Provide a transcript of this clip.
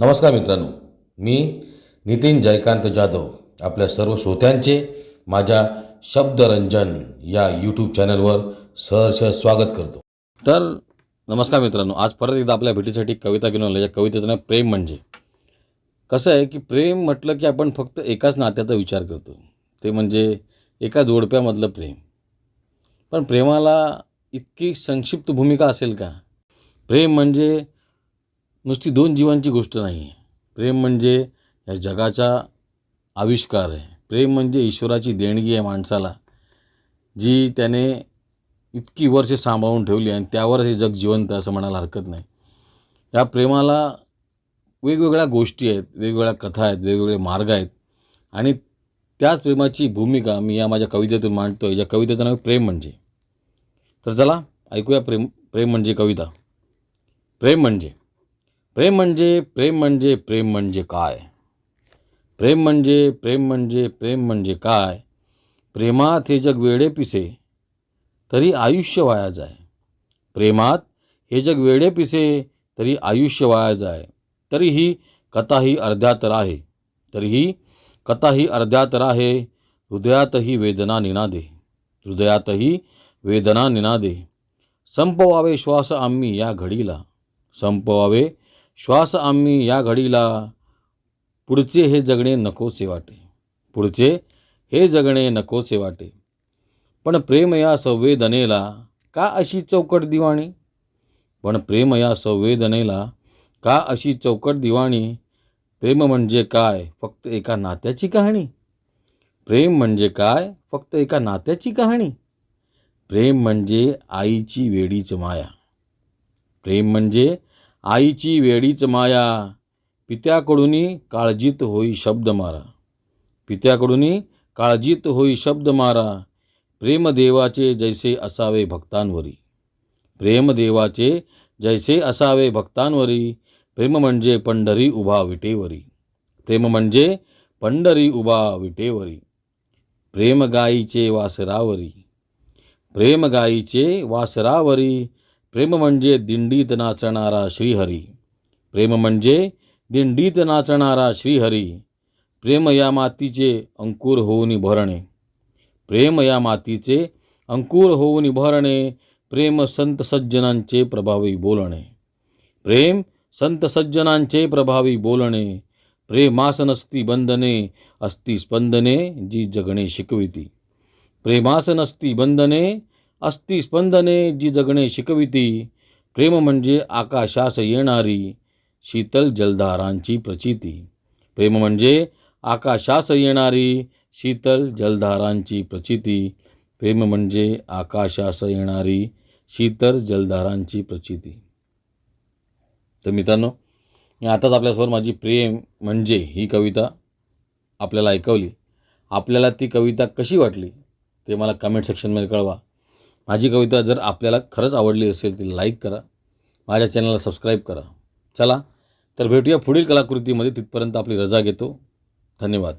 नमस्कार मित्रांनो मी नितीन जयकांत जाधव आपल्या सर्व श्रोत्यांचे माझ्या शब्दरंजन या यूट्यूब चॅनलवर सहर्ष स्वागत करतो. तर नमस्कार मित्रांनो आज परत एकदा आपल्या भेटीसाठी कविता घेऊन आलो या कवितेचं नाव प्रेम म्हणजे. कसं आहे की प्रेम म्हटलं की आपण फक्त एकाच नात्याचा विचार करतो. ते म्हणजे एका जोडप्यामधलं प्रेम. पण प्रेमाला इतकी संक्षिप्त भूमिका असेल का? प्रेम म्हणजे नुसती दोन जीवांची गोष्ट नाही. आहे प्रेम म्हणजे या जगाचा आविष्कार आहे. प्रेम म्हणजे ईश्वराची देणगी आहे माणसाला जी त्याने इतकी वर्ष सांभाळून ठेवली आणि त्यावर हे जग जिवंत असं म्हणायला हरकत नाही. या प्रेमाला वेगवेगळ्या गोष्टी आहेत वेगवेगळ्या कथा आहेत वेगवेगळे मार्ग आहेत आणि त्याच प्रेमाची भूमिका मी या माझ्या कवितेतून मांडतो आहे या कवितेचं नाव प्रेम म्हणजे. तर चला ऐकूया प्रेम प्रेम म्हणजे कविता. प्रेम म्हणजे प्रेम म्हणजे प्रेम म्हणजे प्रेम म्हणजे काय? प्रेम म्हणजे प्रेम म्हणजे प्रेम म्हणजे काय? प्रेमात हे जग वेडे पिसे तरी आयुष्य वाया जाय. प्रेमात हे जग वेडे पिसे तरी आयुष्य वाया जाय. तरीही अर्ध्या अर्ध्यात राहे तरीही कथा ही अर्ध्या अर्ध्यात राहे हृदयातही वेदना निनादे हृदयातही वेदना निनादे संपवावे श्वास आम्ही या घडीला. संपवावे श्वास आम्ही या घडीला. पुढचे हे जगणे नकोसे वाटे. पुढचे हे जगणे नकोसे वाटे. पण प्रेम या संवेदनेला का अशी चौकट दिवाणी? पण प्रेम या संवेदनेला का अशी चौकट दिवाणी? प्रेम म्हणजे काय? फक्त एका नात्याची कहाणी. प्रेम म्हणजे काय? फक्त एका नात्याची कहाणी. प्रेम म्हणजे आईची वेडीच माया. प्रेम म्हणजे आईची वेडीच माया पित्याकडूनही काळजीत होई शब्द मारा. पित्याकडूनही काळजीत होई शब्द मारा प्रेमदेवाचे जैसे असावे भक्तांवरी. प्रेमदेवाचे जैसे असावे भक्तांवरी प्रेम म्हणजे पंढरी उभा विटेवरी. प्रेम म्हणजे पंढरी उभा विटेवरी. प्रेमगाईचे वासरावरी. प्रेमगाईचे वासरावरी प्रेम म्हणजे दिंडीत नाचणारा श्रीहरी. प्रेम म्हणजे दिंडीत नाचणारा श्रीहरी. प्रेम या मातीचे अंकुर होऊन भरणे. प्रेम या मातीचे अंकुर होऊन भरणे. प्रेम संत सज्जनांचे प्रभावी बोलणे. प्रेम संत सज्जनांचे प्रभावी बोलणे. प्रेमास नसती बंधने असती स्पंदने जी जगणे शिकविती. प्रेमास नसती बंधने असती स्पंदने जी जगणे शिकविती. प्रेम म्हणजे आकाशास येणारी शीतल जलधारांची प्रचिती. प्रेम म्हणजे आकाशास येणारी शीतल जलधारांची प्रचिती. प्रेम म्हणजे आकाशास येणारी शीतल जलधारांची प्रचिती. तर मित्रांनो मी आताच आपल्यासमोर माझी प्रेम म्हणजे ही कविता आपल्याला ऐकवली. आपल्याला ती कविता कशी वाटली ते मला कमेंट सेक्शनमध्ये कळवा. माझी कविता जर आपल्याला खरंच आवडली असेल ती लाईक करा माझ्या चॅनलला सबस्क्राईब करा. चला तर भेटूया पुढील कलाकृतीमध्ये तिथपर्यंत आपली रजा घेतो. धन्यवाद.